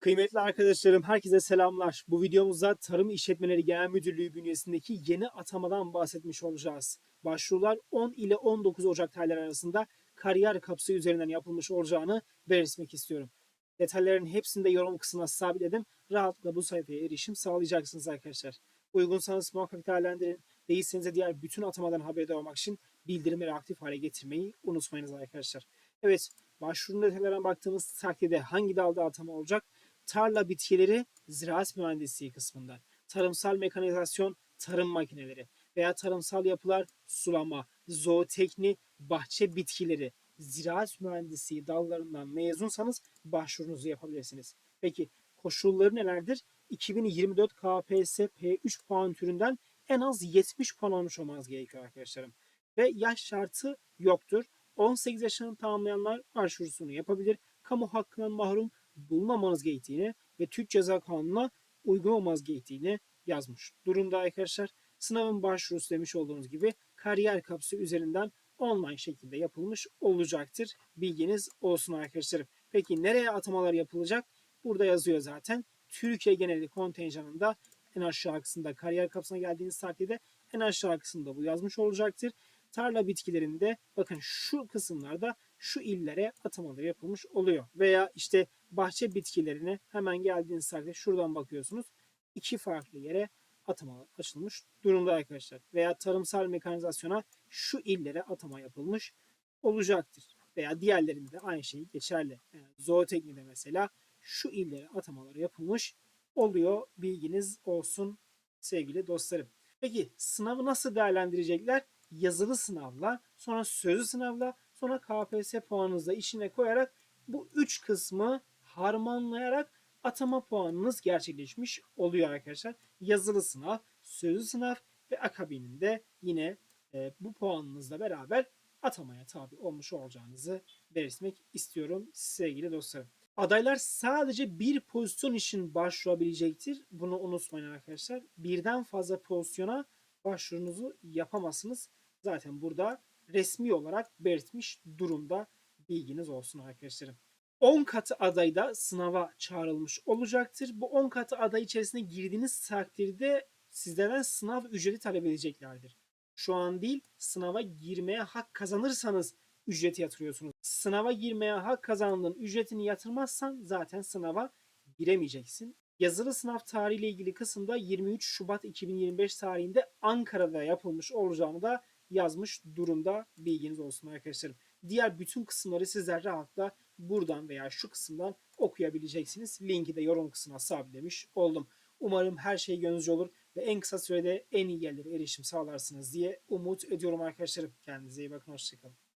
Kıymetli arkadaşlarım, herkese selamlar. Bu videomuzda Tarım İşletmeleri Genel Müdürlüğü bünyesindeki yeni atamadan bahsetmiş olacağız. Başvurular 10 ile 19 Ocak tarihleri arasında kariyer kapısı üzerinden yapılmış olacağını belirtmek istiyorum. Detayların hepsini de yorum kısmına sabitledim. Rahatlıkla bu sayfaya erişim sağlayacaksınız arkadaşlar. Uygunsanız muhakkak değerlendirin. Değilseniz de diğer bütün atamadan haberdar olmak için bildirimleri aktif hale getirmeyi unutmayınız arkadaşlar. Evet, başvurunun detaylarına baktığımız takdirde hangi dalda atama olacak? Tarla bitkileri ziraat mühendisliği kısmından, tarımsal mekanizasyon, tarım makineleri veya tarımsal yapılar, sulama, zootekni, bahçe bitkileri, ziraat mühendisliği dallarından mezunsanız başvurunuzu yapabilirsiniz. Peki koşulları nelerdir? 2024 KPSS P3 puan türünden en az 70 puan almış olmanız gerekiyor arkadaşlarım. Ve yaş şartı yoktur. 18 yaşını tamamlayanlar başvurusunu yapabilir. Kamu hakkından mahrum bulunmamanız gerektiğini ve Türk Ceza Kanunu'na uygun olmanız gerektiğini yazmış durumda arkadaşlar. Sınavın başvurusu demiş olduğunuz gibi kariyer kapısı üzerinden online şekilde yapılmış olacaktır. Bilginiz olsun arkadaşlarım. Peki nereye atamalar yapılacak? Burada yazıyor zaten. Türkiye geneli kontenjanında en aşağı kısımda kariyer kapısına geldiğiniz takdirde en aşağı kısımda bu yazmış olacaktır. Tarla bitkilerinde bakın şu kısımlarda şu illere atamaları yapılmış oluyor. Veya işte bahçe bitkilerine hemen geldiğiniz takdirde şuradan bakıyorsunuz. iki farklı yere atama açılmış durumda arkadaşlar. Veya tarımsal mekanizasyona şu illere atama yapılmış olacaktır. Veya diğerlerinde de aynı şey geçerli. Yani zooteknide mesela şu illere atamaları yapılmış oluyor. Bilginiz olsun sevgili dostlarım. Peki sınavı nasıl değerlendirecekler? Yazılı sınavla, sonra sözlü sınavla, sonra KPSS puanınızı da içine koyarak bu üç kısmı harmanlayarak atama puanınız gerçekleşmiş oluyor arkadaşlar. Yazılı sınav, sözlü sınav ve akabininde yine e, bu puanınızla beraber atamaya tabi olmuş olacağınızı belirtmek istiyorum sevgili dostlarım. Adaylar sadece bir pozisyon için başvurabilecektir. Bunu unutmayın arkadaşlar. Birden fazla pozisyona başvurunuzu yapamazsınız. Zaten burada resmi olarak belirtmiş durumda bilginiz olsun arkadaşlarım. 10 katı aday da sınava çağrılmış olacaktır. Bu 10 katı aday içerisine girdiğiniz takdirde sizlerden sınav ücreti talep edeceklerdir. Şu an değil, sınava girmeye hak kazanırsanız ücreti yatırıyorsunuz. Sınava girmeye hak kazandığın ücretini yatırmazsan zaten sınava giremeyeceksin. Yazılı sınav tarihiyle ilgili kısımda 23 Şubat 2025 tarihinde Ankara'da yapılmış olacağını da yazmış durumda bilginiz olsun arkadaşlarım. Diğer bütün kısımları sizler rahatla buradan veya şu kısımdan okuyabileceksiniz. Linki de yorum kısmına sabitlemiş oldum. Umarım her şey gönlünüzce olur ve en kısa sürede en iyi yerlere erişim sağlarsınız diye umut ediyorum arkadaşlarım. Kendinize iyi bakın. Hoşçakalın.